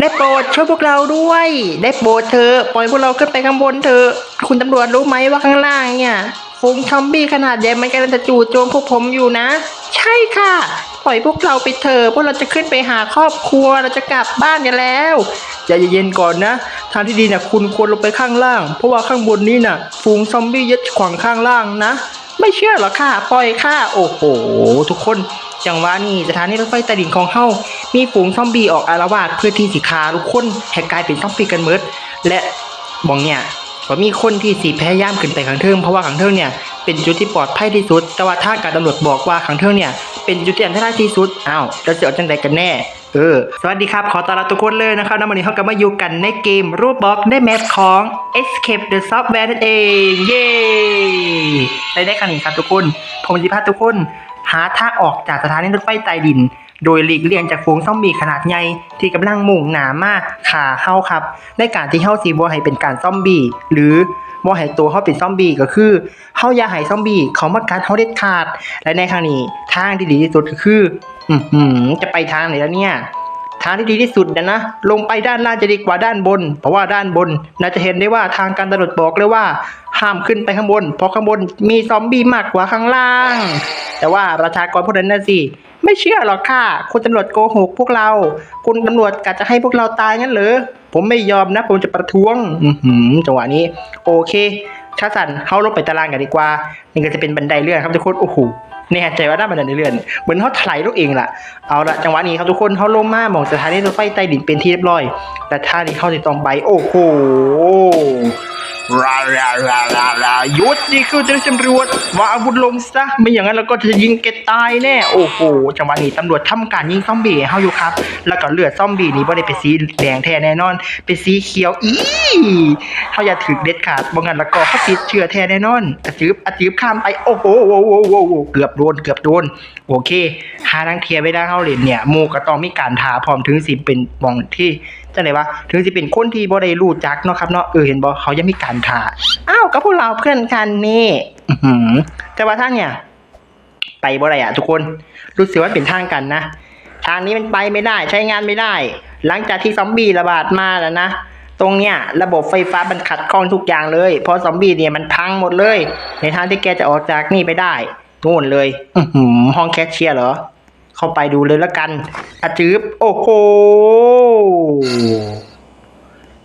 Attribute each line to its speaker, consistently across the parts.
Speaker 1: ได้โปรดช่วยพวกเราด้วย ได้โปรดเธอะปล่อยพวกเราขึ้นไปข้างบนเถอะคุณตำรวจรู้ไหมว่าข้างล่างเนี่ยฝูงชอมบี้ขนาดใหญ่มันกำลังจะจู่โจมพวกผมอยู่นะ ใช่ค่ะ ปล่อยพวกเราไปเถอะพวกเราจะขึ้นไปหาครอบครัวเราจะกลับบ้านกันแล้วใจเย็นๆก่อนนะ ทางที่ดีเนี่ยคุณควรลงไปข้างล่าง เพราะว่าข้างบนนี้น่ะ ฝูงซอมบี้ยึดขวางข้างล่างนะ ไม่เชื่อหรอค่ะ ปล่อยค่ะ โอ้โห ทุกคน จังหวะนี้สถานีรถไฟใต้ดินของเฮามีฝูงซอมบี้ออกอารวาสเพื่อที่สิคาทุกคนให้กลายเป็นซอมบี้กันหมดและบองเนี่ยก็มีคนที่สิพยายามขึ้นไปขังเทิงเพราะว่าขังเทิงเนี่ยเป็นจุดที่ปลอดภัยที่สุด แต่ว่าถ้าการตำรวจบอกว่าขังเทิงเนี่ยเป็นจุดที่อันตรายที่สุดอ้าวแล้วจะเอาจังใดกันแน่เออสวัสดีครับ ขอต้อนรับทุกคนเลยนะครับน้ำมันนี้เขากลับมาอยู่กันในเกมรูปบล็อกได้แมปของ Escape the Software นั่นเอง เย้ในได้ครั้งนี้ครับทุกคน ผมจะพาทุกคน หาทางออกจากสถานีรถไฟใต้ดิน โดยหลีกเลี่ยงจากฝูงซอมบี้ขนาดใหญ่ที่กำลังมุ่งหนามากขาเฮาครับ ในการที่เฮาสีบ่ให้เป็นการซอมบี้หรือบ่ให้ตัวเฮาเป็นซอมบี้ก็คือเฮาอย่าให้ซอมบี้เขามากัดเฮาเด็ดขาด และในครั้งนี้ทางที่ดีที่สุดก็คือ อือหือจะไปทางไหนแล้วเนี่ย ทางที่ดีที่สุดนะนะ ลงไปด้านล่างจะดีกว่าด้านบน เพราะว่าด้านบนน่าจะเห็นได้ว่าทางการตำรวจบอกเลยว่า ห้ามขึ้นไปข้างบน เพราะข้างบนมีซอมบี้มากกว่าข้างล่าง แต่ว่าประชากรพวกนั้นน่ะสิไม่เชื่อหรอกค่ะ คุณตำรวจโกหกพวกเรา คุณตำรวจกะจะให้พวกเราตายงั้นเหรอ ผมไม่ยอมนะ ผมจะประท้วง อืจังหวะนี้ โอเค ชาสันเข้าลงไปตารางกันดีกว่า นี่ก็จะเป็นบันไดเลื่อนครับทุกคน โอ้โห แน่ใจว่าหน้าบันไดเลื่อนเหมือนเขาถลายลูกเองล่ะเอาละจังหวะนี้ครับทุกคนเขาลงมามองสถานีรถไฟใต้ดินเป็นที่เรียบร้อย แต่ท่านี้เข้าติดตองใบโอ้โห ราราราราราหยุดนี่คือเจ้าหน้าที่ตำรวจวางอาวุธลงซะไม่อย่างนั้นเราก็จะยิงแกตายแน่โอ้โหจังหวะนี้ตำรวจทำการยิงซอมบี้ให้เขาอยู่ครับ แล้วก็เลือดซอมบี้นี้ไม่ได้เป็นสีแดงแท้แน่นอน เป็นสีเขียวอีเขาอย่าถือเด็ดขาดบ่งั้นแล้วก็เขาติดเชื้อแท้แน่นอนอจืบอจืบข้ามไปโอ้โหโอ้โหโอ้โหเกือบโดนเกือบโดนโอเคหาทางเคลียร์ไม่ได้เขาเล่นเนี่ยหมูก็ต้องมีการทาพร้อมถึงสิเป็นมองที่ จังไหนวะถึงสิเป็นคนที่บ่ได้รู้จักเนาะครับเนาะเออเห็นบ่เขายังมีการทาอ้าวก็พวกเราเพื่อนกันนี่อือแต่ว่าทานเนี่ยไปบ่ได้อะทุกคนรู้สึกว่าเป็นทางกันนะทางนี้มันไปไม่ได้ใช้งานไม่ได้ หลังจากที่ซอมบี้ระบาดมาแล้วนะตรงเนี้ยระบบไฟฟ้ามันขัดข้องทุกอย่างเลย เพราะซอมบี้เนี่ยมันพังหมดเลย ในทางที่แกจะออกจากนี่ไปได้นู่นเลย อืห้องแคชเชียร์เหรอ เข้าไปดูเลยแล้วกันอาจืบโอ้โห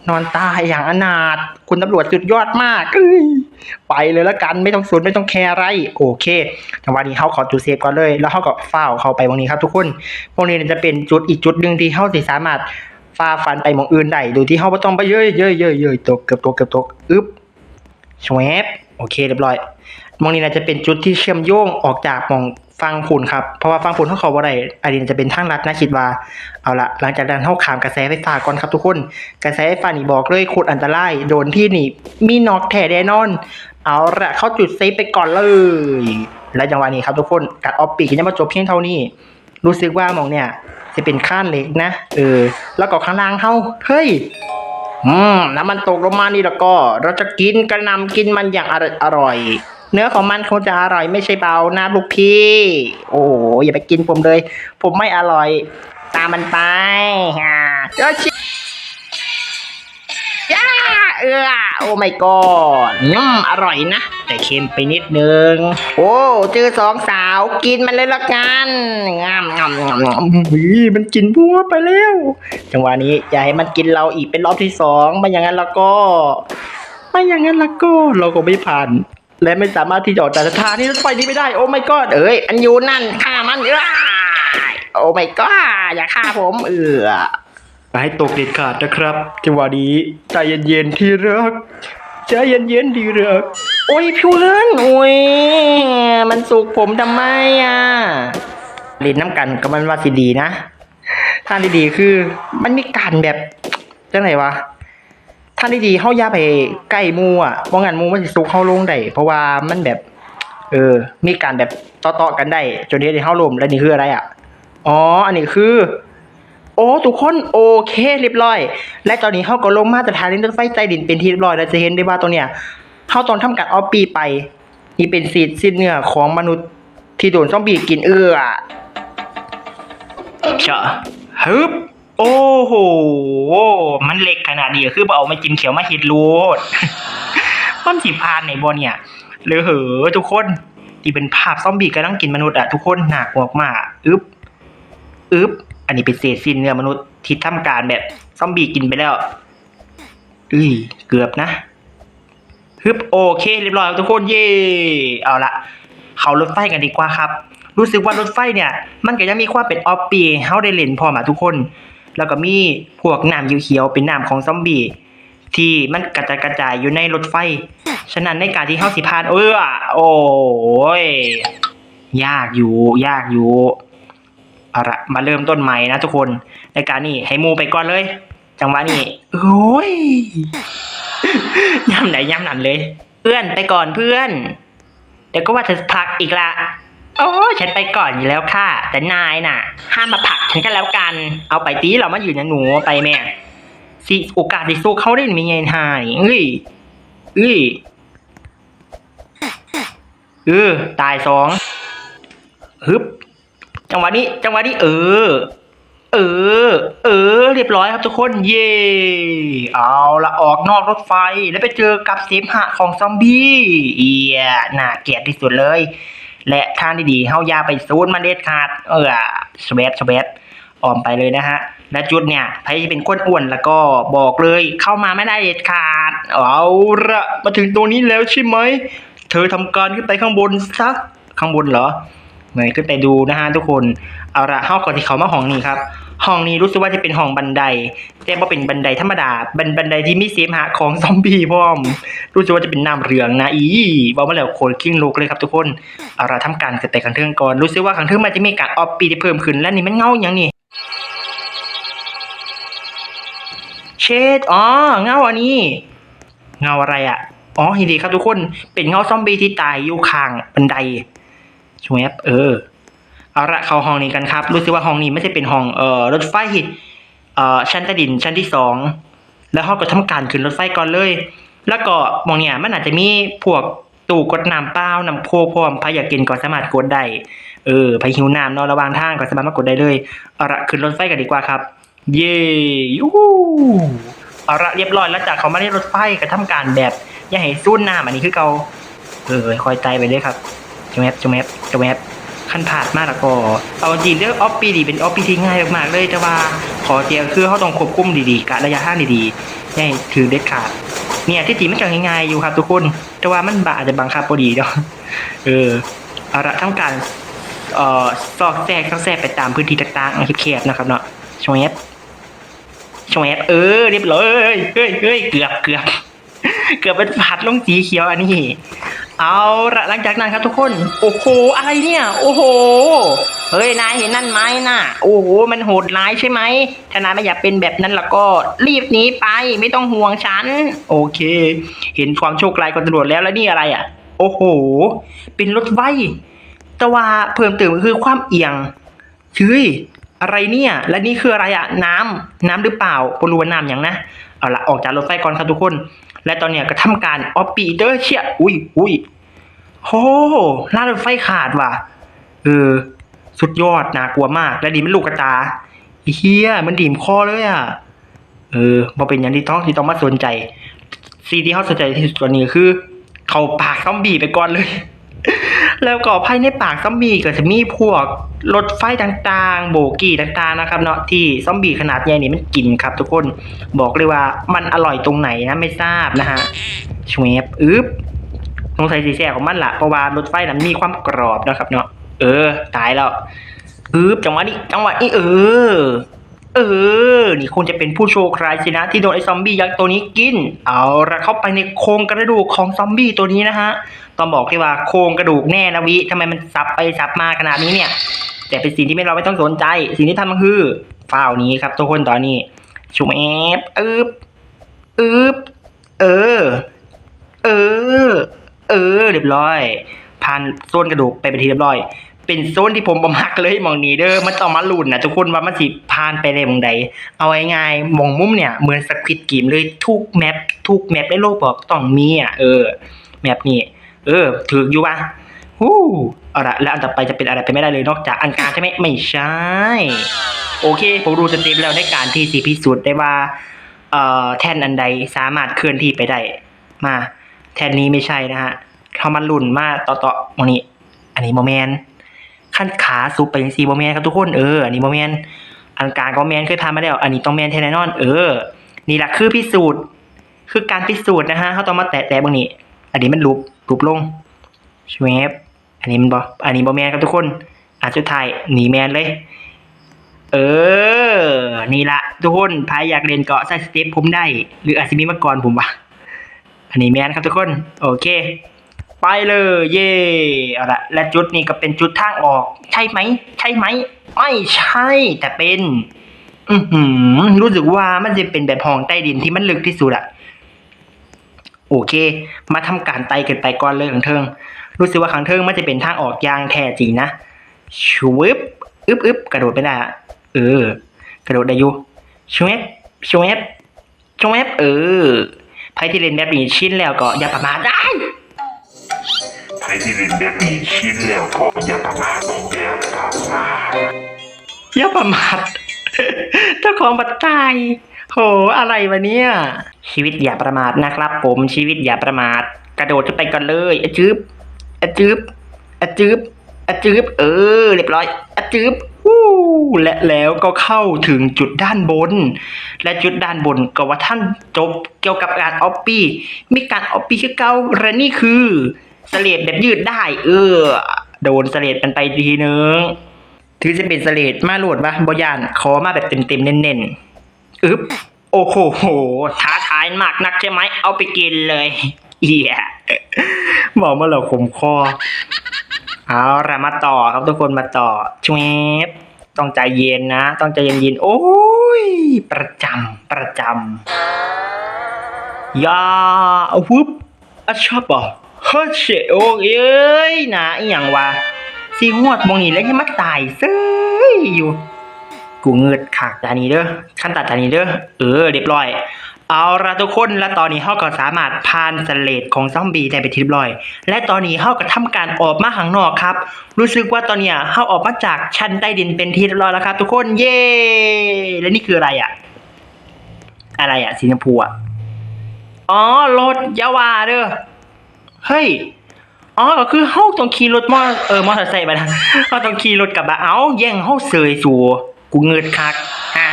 Speaker 1: นอนตายอย่างอนาถคุณตำรวจสุดยอดมากไปเลยแล้วกันไม่ต้องสนไม่ต้องแคร์อะไร โอเคจังหวะนี้เขาขอจุดเซฟก่อนเลย แล้วเขาก็ฝ้าเข้าไปตรงนี้ครับทุกคนตรงนี้จะเป็นจุดอีกจุดหนึ่งที่เขาสิสามารถฝ่าฟันไปมองอื่นได้โดยที่เขาไม่ต้องไปเย้ยเย้ยเย้ยเย้ยตกเกือบตกเกือบตกอึ๊บชวบโอเคเรียบร้อยมองนี้น่าจะเป็นจุดที่เชื่อมโยงออกจากมอง ฟังผุนครับ เพราะว่าฟังผุนเขาเขาบ่ได้อันนี้จะเป็นทางลัดนะคิดว่า เอาละหลังจากนั้นเข้าขามกระแสไฟฟ้าก่อนครับทุกคน กระแสไฟฟ้านี่บอกเลยโคตรอันตราย โดนที่นี่ มีน็อกแท้แน่นอน เอาละเข้าจุดเซฟไปก่อนเลย และจังหวะนี้ครับทุกคนกัดออฟปีกยังมาจบเพียงเท่านี้ รู้สึกว่ามองเนี่ยจะเป็นข้านเล็กนะ เออ แล้วก็ข้างล่างเฮาเฮ้ยอืมน้ำมันตกลงมานี่แล้วก็ เราจะกินกระนำกินมันอย่างอร่อย เนื้อของมันคงจะอร่อยไม่ใช่เบานะลูกพี่ โอ้โหอย่าไปกินผมเลย ผมไม่อร่อย ตามมันไปฮ่าเจ้าชิย่าเออโอ้ไม่กอดอืมอร่อยนะ แต่เค็มไปนิดนึง โอ้เจอสองสาวกินมันเลยละกันงามงามงามงามมันกินบัวไปแล้ว จังหวะนี้อย่าให้มันกินเราอีกเป็นรอบที่สองไม่อย่างนั้นแล้วก็ ไม่อย่างนั้นแล้วก็เราก็ไม่ผ่าน และไม่สามารถที่จะออกจากสถานีรถไฟนี้ไม่ได้ โอ้ไม่ก็เอ้ย อันอยู่นั่นฆ่ามันเอ้ยโอ้ไม่ก็อย่าฆ่าผมเออไปให้ตกเด็ดขาดนะครับจังหวะนี้ใจเย็นๆที่รักใจเย็นๆที่รักโอ้ยเพื่อนโอ้ยมันสุกผมทำไมอะเล่นน้ำกันกับมันว่าสิดีนะทางที่ดีคือ มันมีการแบบจังไหนวะ ท่านที่ดีเฮาย่าไปใกล้มูอะบ่งั้นมูมันสิสุกเฮาลงได้เพราะว่ามันแบบ เออ มีการแบบต่อๆกันได้จนเฮ็ดให้เฮาล้มแล้วนี่คืออะไรอะ อ๋อ อันนี้คือ โอ้ทุกคนโอเคเรียบร้อย และตอนนี้เฮาก็ลงมาสถานีรถไฟใต้ดินเป็นที่เรียบร้อยแล้วจะเห็นได้ว่าตรงเนี้ยเฮาตองทำการเอาปีไปนี่เป็นซีดสิ้นเนื้อของมนุษย์ที่โดนซอมบี้กินเอื้อชะฮึบ โอ้โห
Speaker 2: มันเล็กขนาดนี้คือบ่เอามากินเขียวมาเฮ็ดโลดมันสิพานในบ่เนี่ยหรือเหอทุกคนที่เป็นภาพซอมบี้กำลังกินมนุษย์อะทุกคนหน่ากลัวมากอึ๊บอึ๊บอันนี้เป็นเศษสิ้นเนื้อมนุษย์ที่ทำการแบบซอมบี้กินไปแล้วอุ้ยเกือบนะฮึบโอเค เรียบร้อยทุกคนเย่เอาละเขารถไฟกันดีกว่าครับ รู้สึกว่ารถไฟเนี่ย มันก็ยังมีความเป็นออฟปีเฮาได้เล่นพอมาทุกคน แล้วก็มีพวกน้ำเขียวๆเป็นน้ำของซอมบี้ที่มันกระจายกระจายอยู่ในรถไฟ ฉะนั้นในการที่เฮาสิพานเออโอ้ยยากอยู่ยากอยู่เอาละมาเริ่มต้นใหม่นะทุกคน ในการนี้ให้มูไปก่อนเลย จังหวะนี้โอ้ยย่ำไหนย่ำนั่นเลย เพื่อนไปก่อนเพื่อน เดี๋ยวก็ว่าจะพักอีกละ โอ้ฉันไปก่อนอยู่แล้วค่ะ แต่นายน่ะ ห้ามมาผลักฉันก็แล้วกัน เอาไปตีเรามาอยู่นะหนูไปแม่สิโอกาสที่สู้เขาได้มีไงทายเอ้ยเอ้ยเออตายสองฮึบจังหวะนี้จังหวะนี้เออ เออ เออ เรียบร้อยครับทุกคนเย่เอาละออกนอกรถไฟแล้วไปเจอกับเสมหะของซอมบี้เอียน่าเกลียดที่สุดเลย และท่านที่ดีเฮาอยาไปซูนมันเด็ดขาด เออสเวตสเวตออมไปเลยนะฮะและจุดเนี่ยใครที่เป็นก้นอ้วนแล้วก็บอกเลยเข้ามาไม่ได้เด็ดขาด เอาละมาถึงตัวนี้แล้วใช่ไหม เธอทำการขึ้นไปข้างบนซะข้างบนเหรอเงยขึ้นไปดูนะฮะทุกคน เอาละเข้าก่อนที่เขามาห้องนี้ครับ ห้องนี้รู้สึกว่าจะเป็นห้องบันได แต่ว่าเป็นบันไดธรรมดา บันบันไดที่มีเสมหะของซอมบี้พร้อม รู้สึกว่าจะเป็นน้ำเหลืองนะอีบอกมาแล้วโคตรขิ้งลุกเลยครับทุกคนเอาละทำการกระแตขังเทิงก่อนรู้สึกว่าขังเทิงมันจะมีการออฟปีที่เพิ่มขึ้นและนี่มันเงาอย่างนี้เชดอ๋อเงาอันนี้เงาอะไรอะอ๋อเห็นดีครับทุกคนเป็นเงาซอมบี้ที่ตายอยู่ข้างบันไดช่วบเออ เอาละเข้าห้องนี้กันครับ รู้สึกว่าห้องนี้ไม่ใช่เป็นห้องเอ่อรถไฟเอ่อชั้นใต้ดินชั้นที่สองแล้วเขาก็ทำการขึ้นรถไฟก่อนเลย แล้วก็มองเนี่ยมันอาจจะมีพวกตู้กดน้ำเปล่าน้ำโคพร้อมพายอยากกินก็สามารถกดได้เออพายหิวน้ำเนอนระหว่างทางก็สามารถมากดได้เลยเอาละขึ้นรถไฟกันดีกว่าครับ เย่ยูเอาละเรียบร้อยแล้วจากเขามาในรถไฟก็ทำการแบบอย่าให้ซุ่นน้ำอันนี้คือเกาเออคอยใจไปเลยครับจมแอปจมแอปจมแอป ขั้นผาดมากแล้วก็ เอาจริงเรื่องออฟปีดีเป็นออฟปีที่ง่ายมากๆเลยแต่ว่าขอเจียคือเขาต้องควบคุมดีๆกะระยะห่างดีๆอย่าให้ถือเด็ดขาด เนี่ยที่จริงมันก็ง่ายๆอยู่ครับทุกคน แต่ว่ามันบาอาจจะบังคับพอดีเนาะเออเอาละทำการเอ่อซอกแซกซอกแซกไปตามพื้นที่ต่างๆแคบๆนะครับเนาะชวบชวบเออเรียบร้อยเฮ้ยเฮ้ยเฮ้ยเกือบเกือบ เกือบเป็นผัดลงสีเขียวอันนี้ เอาละหลังจากนั้นครับทุกคน โอ้โห อะไรเนี่ย โอ้โห เฮ้ย นายเห็นนั่นไหมน่ะ โอ้โห มันโหดร้ายใช่ไหมถ้านายไม่อยากเป็นแบบนั้นแล้วก็รีบหนีไป ไม่ต้องห่วงฉัน โอเค เห็นความโชคร้ายของตำรวจแล้วแล้วนี่อะไรอะ โอ้โห เป็นรถไฟแต่ว่าเพิ่มเติมก็คือความเอียงเฮ้ยอะไรเนี่ย และนี่คืออะไรอะน้ำน้ำหรือเปล่าปรู้ว่าน้ำอย่างนะ เอาละออกจากรถไฟก่อนครับทุกคน และตอนเนี้ยก็ทำการออปปีเดอร์เชียอุ้ยอุ้ยโหน่ารถไฟขาดว่ะ เออ สุดยอดน่ากลัวมาก และดีมันลูกกระตาอ้เฮียมันดีมคอเลยอะ เออพอเป็นอย่างที่ต้องที่ต้องมาสนใจซีที่เขาสนใจที่สุดตอนนี้คือ เขาปากต้องบีไปก่อนเลย แล้วก็ภายในปากซอมบี้ก็จะมีพวกรถไฟต่างๆ โบกี้ต่างๆนะครับเนาะที่ซอมบี้ขนาดใหญ่นี่มันกินครับ ทุกคนบอกเลยว่ามันอร่อยตรงไหนนะไม่ทราบนะฮะชวบอึ๊บสงสัยสีแสบของมันละเพราะว่ารถไฟนั้นมีความกรอบนะครับ เนาะเออ ตายแล้วอึ๊บจังหวะนี้จังหวะนี้เออ เออ นี่คงจะเป็นผู้โชคร้ายสินะ ที่โดนไอ้ซอมบี้ยักษ์ตัวนี้กิน เอาละเข้าไปในโครงกระดูกของซอมบี้ตัวนี้นะฮะ ต้องบอกเลยว่าโครงกระดูกแน่นะวิทำไมมันสับไปสับมาขนาดนี้เนี่ย แต่เป็นสิ่งที่ไม่เราไม่ต้องสนใจ สิ่งที่ทำมันคือฝ้าวนี้ครับ ทุกคนตอนนี้ชุมแอบอึบอึบเออ เออ เออ เรียบร้อยผ่านโซนกระดูกไปเป็นที่เรียบร้อย เป็นโซนที่ผมประมักเลยมองนี้เด้อมันต้องมาลุ่นนะทุกคนว่ามันสิผ่านไปได้หมองใด เอาง่ายๆมองมุมเนี่ย เหมือนสควิดเกมเลยทุกแมปทุกแมปในโลกบอกต้องมีอะเออ แมปนี้ เออถืออยู่ปะฮู้เอาละแล้วอันต่อไปจะเป็นอะไรไปไม่ได้เลยนอกจากอันกลารใช่ไหมไม่ใช่ โอเค ผมรู้สเต็ปแล้วในการที่สีพิสูจน์ได้ว่าเอ่อแท่นอันใดสามารถเคลื่อนที่ไปได้ มา แท่นนี้ไม่ใช่นะฮะเขามันหลุ่นมาต่อต่อมองนี้ อันนี้โมแมนขั้นขาสูบไปซีโมแมนครับทุกคนเอออันนี้โมแมนอันกลางก็แมนเคยทำมาแล้วอันนี้ต้องแมนแทนแน่นอน เออ นี่แหละคือพิสูจน์ คือการพิสูจน์นะฮะเขาต้องมาแตะแตะบางนี้ อันนี้มันลุบ ลุบลงชวบอันนี้มันบออันนี้บอแมนครับทุกคนอันสุดท้ายหนีแมนเลย เออ นี่ละทุกคนใครอยากเรียนเกาะใส่สเต็ปผมได้ หรืออาจจะมีมาก่อนผมวะอันนี้แมนครับทุกคน โอเค ไปเลย เย่เอาละและจุดนี้ก็เป็นจุดทางออก ใช่ไหม ใช่ไหมไม่ใช่ แต่เป็น อือหือ รู้สึกว่ามันจะเป็นแบบห้องใต้ดินที่มันลึกที่สุดอะ โอเค มาทำการไต่กันไปก่อนเลยขังเทิง รู้สึกว่าขังเทิงมันจะเป็นทางออกอย่างแท้จริงนะชวบอึบอึบกระโดดไปได้อะเออ กระโดดได้อยู่ชวบชวบชวบเออใครที่เล่นแบบนี้ชินแล้วก็อย่าประมาทได้
Speaker 3: ใครที่เล่นแบบนี้ชินแล้วก็อย่าประมาทอย่าประมาท
Speaker 2: อย่าประมาท เจ้าของบัตรตายโหอะไรวะเนี่ย ชีวิตอย่าประมาทนะครับ ผมชีวิตอย่าประมาท กระโดดขึ้นไปก่อนเลยอะจืบอะจืบอะจืบอะจืบเออ เรียบร้อยอะจืบวู้และแล้วก็เข้าถึงจุดด้านบน และจุดด้านบนก็ว่าท่านจบเกี่ยวกับการออปปี้มีการออปปี้คือเก่าและนี่คือสเลดแบบยืดได้ เออ โดนสเลดกันไปทีนึง ถือจะเป็นสเลดมาโหลดวะบอยานขอมาแบบเต็มๆเน้นๆอึ๊บโอ้โหโหท้าทายมากนักใช่ไหมเอาไปกินเลยเอียบอกมาเราขมคอเอาละมาต่อครับทุกคนมาต่อชวบต้องใจเย็นนะ ต้องใจเย็นๆโอ้ย ประจำประจำยาอาวุบอะชอบบ่เฮ้ยเชโอ้เอ้ยนะอหย่างวะ สีหวดมองนี่แล้วยังมาตายเซ้ยอยู่ กูเงิดขากตานี้เด้อขั้นตัดตานี้เด้อเออเรียบร้อย เอาละทุกคนและตอนนี้เฮาก็สามารถผ่านสเลดของซอมบี้ได้ไปทีเรียบร้อย และตอนนี้เฮาก็ทำการออกมาข้างนอกครับ รู้สึกว่าตอนเนี้ยเฮาออกมาจากชั้นใต้ดินเป็นที่เรียบร้อยแล้วครับทุกคนเย้และนี่คืออะไรอะ อะไรอะสีชมพูอะอ๋อรถยาวาเด้อเฮ้ย อ๋อก็คือเฮาต้องขี่รถมอเออมอเตอร์ไซค์ไปนะเฮาต้องขี่รถกลับมาเอ้าแย่งเฮาเสยสัวกูเงิดคักฮ่า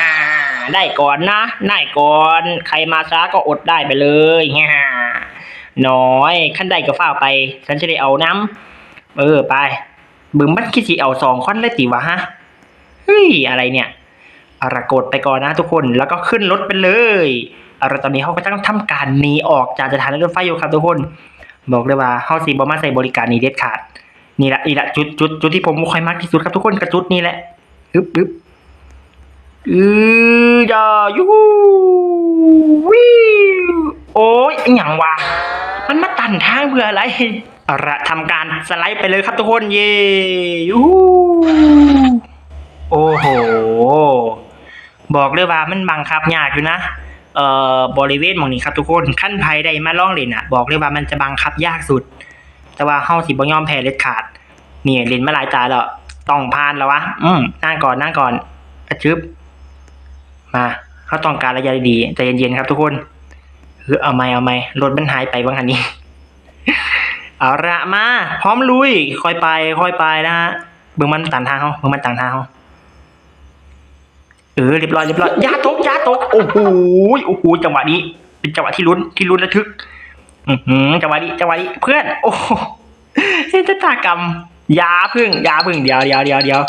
Speaker 2: ได้ก่อนนะได้ก่อนใครมาช้าก็อดได้ไปเลยฮ่าน้อยขั้นใดก็ฝ้าไป ฉันจะได้เอาน้ำเออไปบึงมันคิดสิเอาสองค้อนเลยติวะฮะเฮ้ยอะไรเนี่ยอาระกดไปก่อนนะทุกคนแล้วก็ขึ้นรถไปเลยเอาละตอนนี้เขาก็ต้องทำการหนีออกจากสถานีรถไฟอยู่ครับทุกคน บอกเลยว่าเฮาสิบ่มาใส่บริการนี้เด็ดขาด นี่ละนี่ละจุดจุดจุดที่ผมค่อยมากที่สุดครับทุกคนกระจุดนี้แหละอึ๊บอึ๊บอือยายูฮูวิวโอ้ยอหย่างวะมันมาตันทางเพื่ออะไรอะทำการสไลด์ไปเลยครับทุกคนเย่ยูฮูโอ้โห บอกเลยว่ามันบังคับยากอยู่นะ เอ่อบริเวณหมองนี้ครับทุกคนขั้นภัยได้มาล่องเลนอะ บอกเลยว่ามันจะบังคับยากสุด แต่ว่าเฮาสิบ่ยอมแพ้เด็ดขาดเนี่ยเลนมาหลายตาแล้วต้องผ่านแล้ววะอืมนั่งก่อนนั่งก่อนอะจึบมาเขาต้องการระยะดีใจเย็นๆครับทุกคนเออเอาไหมเอาไหมรถมันหายไปบางคันนี้เอาละมา พร้อมลุยค่อยไปค่อยไปนะฮะเบิ่งมันต่างทางเขาเบิ่งมันต่างทางเขา เออเรียบร้อยเรียบร้อยยาตกยาตกโอ้โหโอ้โหจังหวะนี้ เป็นจังหวะที่ลุ้นที่ลุ้นระทึก อือหือจังหวะนี้จังหวะนี้เพื่อน โอ้โหเส้นชะตากรรมยาพึ่งยาพึ่งเดี๋ยวเดี๋ยวเดี๋ยวเดี๋ยว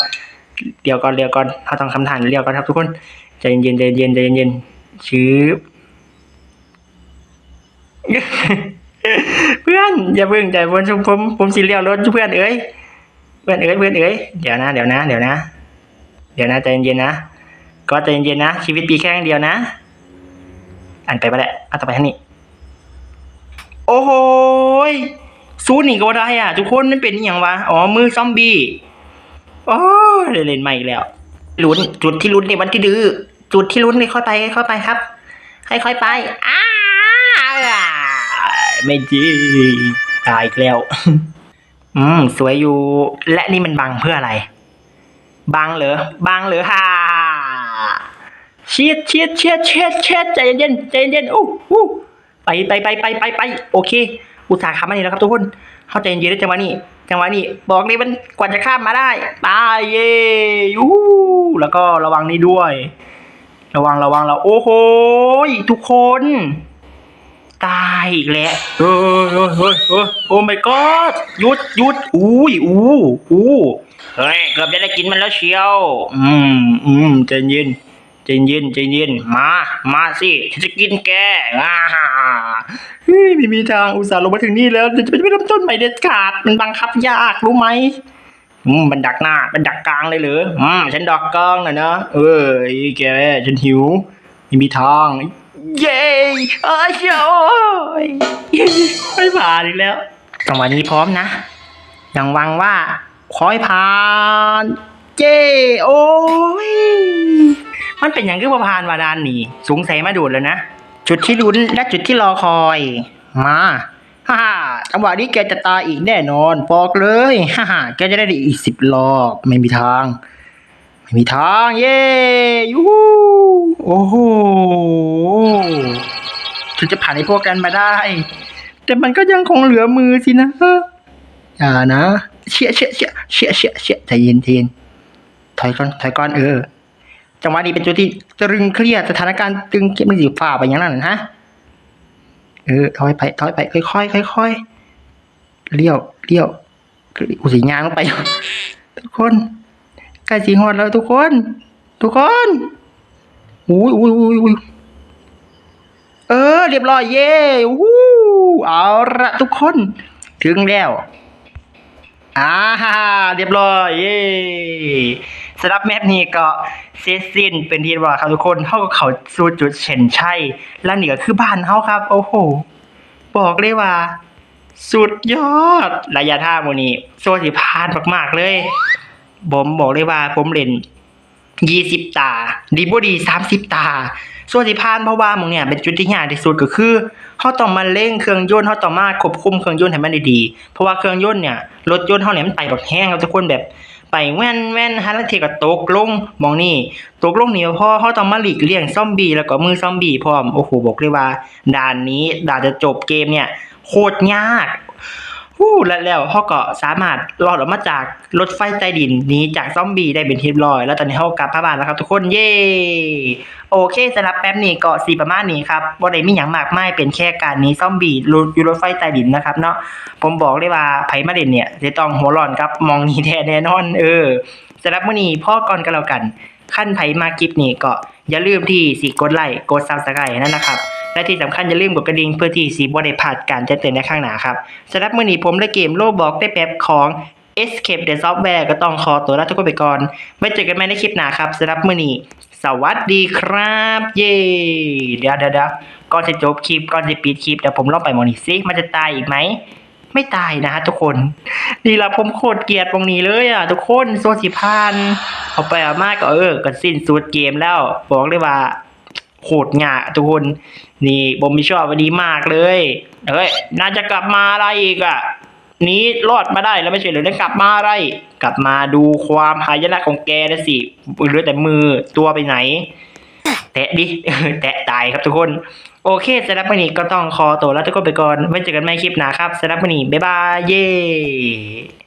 Speaker 2: เดี๋ยวก่อนเดี๋ยวก่อนเขาต้องคำถามเดี๋ยวก่อนครับทุกคนใจเย็นใจเย็นใจเย็นชื้อเพื่อนอย่าเพิ่งใจบนชมผมผมสิเลี้ยวรถเพื่อนเอ้ยเพื่อนเอ้ยเพื่อนเอ้ยเดี๋ยวนะเดี๋ยวนะเดี๋ยวนะ เดี๋ยวนะใจเย็นๆนะ ก็ใจเย็นๆนะ ชีวิตปีแค่ครั้งเดียวนะอันไปไปแหละเอาต่อไปทางนี้ โอ้โหซูนี่ก็ได้อะ ทุกคนนั่นเป็นอย่างวะ อ๋อ มือซอมบี้โอ้เล่นใหม่อีกแล้วลุ้นจุดที่ลุ้นในวันที่ดื้อจุดที่ลุ้นในค่อยไปค่อยไปครับค่อยๆไปอ้าไม่จริงตายอีกแล้ว อืม สวยอยู่ และนี่มันบังเพื่ออะไร บังเหรอบังเหรอฮ่า เชียดเชียดเชียดเชียดเชียดใจเย็นๆใจเย็นๆอู้อู้ไปไปไปไปไปไปโอเค อุตส่าห์ข้ามมานี่แล้วครับทุกคนเข้าใจเย็นๆจังหวะนี้จังหวะนี้บอกเลยมันกว่าจะข้ามมาได้ตายเย่ยูหูแล้วก็ระวังนี่ด้วย ระวังระวังเราโอ้โหยทุกคนตายอีกแล้วเฮ้ยเฮ้ยเฮ้ยเฮ้ยโอ้ my god หยุดหยุดอุ้ยอู้อู้เฮ้ยเกือบจะได้กินมันแล้วเชียว อืมอืมใจเย็น ใจเย็นใจเย็นมา มาสิฉันจะกินแกอ่าเฮ้ยไม่มีทางอุตส่าห์ลงมาถึงนี่แล้วจะไปเริ่มต้นใหม่เด็ดขาดมันบังคับยากรู้ไหมอืมมันดักหน้ามันดักกลางเลยเหรออืมฉันดักกลางนะนะเอ้ยแกฉันหิวไม่มีทางเย้เอ้ยโอ้ยไม่ผ่านอีกแล้วจังหวะนี้พร้อมนะยังหวังว่าคอยผ่าน เจ้โอ้ย มันเป็นอย่างที่ว่าผ่านวาดานนี่สงสัยมาดูดแล้วนะ จุดที่ลุ้นและจุดที่รอคอย มาฮ่าฮ่าจังหวะนี้แกจะตายอีกแน่นอนบอกเลยฮ่าฮ่าแกจะได้อีกสิบรอบไม่มีทาง ไม่มีทางเย้ยูฮูโอ้โหถึงจะผ่านไอ้พวกกันมาได้ แต่มันก็ยังคงเหลือมือสินะอย่านะเชี่ยเชี่ยเชี่ยเชี่ยเชี่ยเชี่ยใจเย็นใจเย็นถอยก่อนถอยก่อนเออ จังหวะนี้เป็นจุดที่ตรึงเครียดสถานการณ์ตึงเครียดมันสิฝ่าไปอย่างนั้นนะฮะเออถอยไปถอยไปค่อยค่อยค่อยค่อยเลี้ยวเลี้ยวอุสียางลงไป ทุกคนใกล้สีหอดแล้วทุกคน ทุกคนอุ้ยอุ้ยอุ้ยอุ้ยเออ เรียบร้อยเย่วู้เอาละทุกคน ถึงแล้วอ่าฮ่าเรียบร้อยเย่ สำหรับแมปนี้ก็เสร็จสิ้นเป็นที่เรียบร้อยครับทุกคนเขาก็เขาสู่จุดเช่นชัยและนี่ก็คือบ้านเขาครับ โอ้โห บอกเลยว่า สุดยอดระยะท่างวันนี้โซสิพานมากๆเลย ผมบอกเลยว่าผมเล่นยี่สิบตา ดีบดีสามสิบตาส่วนสิพานเพราะว่ามึงเนี่ยเป็นจุดที่ยากที่สุดก็คือเขาต้องมาเร่งเครื่องยนต์เขาต้องมาควบคุมเครื่องยนต์ให้มันดีๆเพราะว่าเครื่องยนต์เนี่ยรถยนต์เขาเนี่ยมันไปแบบแห้งครับทุกคนแบบ ไปแว่นแว่นฮะแล้วเทก็ตกลงมองนี่ตกลงเหนียวพอเขาต้องมาหลีกเลี่ยงซอมบี้แล้วก็มือซอมบี้พร้อมโอ้โหบอกเลยว่า ด่านนี้ด่านจะจบเกมเนี่ยโคตรยาก ฮู้แล้วแล้วเขาก็สามารถรอดออกมาจากรถไฟใต้ดินหนี้จากซอมบี้ได้เป็นที่เรียบร้อย แล้วตอนนี้เขากลับพระบานแล้วครับทุกคนเย้โอเคสำหรับแป๊บนี้ก็สีประมาณนี้ครับบ่ได้มีหยังมากไมายเป็นแค่การหนี้ซอมบี้รถอยู่รถไฟใต้ดินนะครับเนาะผมบอกเลยว่าไผมาเด่นเนี่ยจะต้องหัวร้อนครับมองนี้แท้แน่นอนเออสำหรับมื้อนี้พ่อก่อนกันแล้วกันขั้นไผมาคลิปนี้ก็อย่าลืมที่สิกดไลค์กด Subscribe นั่นนะครับ และที่สำคัญอย่าลืมกดกระดิ่งเพื่อที่สีบ่ได้พลาดการแจ้งเตือนในข้างหน้าครับสำหรับมื้อนี้ผมและเกมโลบอกได้แบบของ Escape the Software ก็ต้องขอตัวลาทุกคนไปก่อนไว้เจอกันใหม่ในคลิปหน้าครับสำหรับมื้อนี้สวัสดีครับ เย้เดี๋ยวเดี๋ยวเดี๋ยวก่อนจะจบคลิปก่อนจะปิดคลิปเดี๋ยวผมลองไปมอนี่ซิมันจะตายอีกไหมไม่ตายนะฮะทุกคนนี่ละผมโคตรเกลียดตรงนี้เลยอะทุกคนโซสิพานเอาไปเอามากก็เออก็สิ้นสุดเกมแล้ว บอกเลยว่า โคตรหยาทุกคน นี่ผมไม่ชอบวันนี้มากเลยเฮ้ยน่าจะกลับมาอะไรอีกอะนี้รอดมาได้แล้วไม่ใช่หรือได้กลับมาอะไร กลับมาดูความหายนะของแกนะสิเหลือแต่มือตัวไปไหน แตะดิแตะตายครับทุกคน โอเคสำหรับวันนี้ก็ต้องขอตัวแลาทุกคนไปก่อนไว้เจอกันใหม่คลิปหน้าครับสำหรับวันนี้บ๊ายบายเย้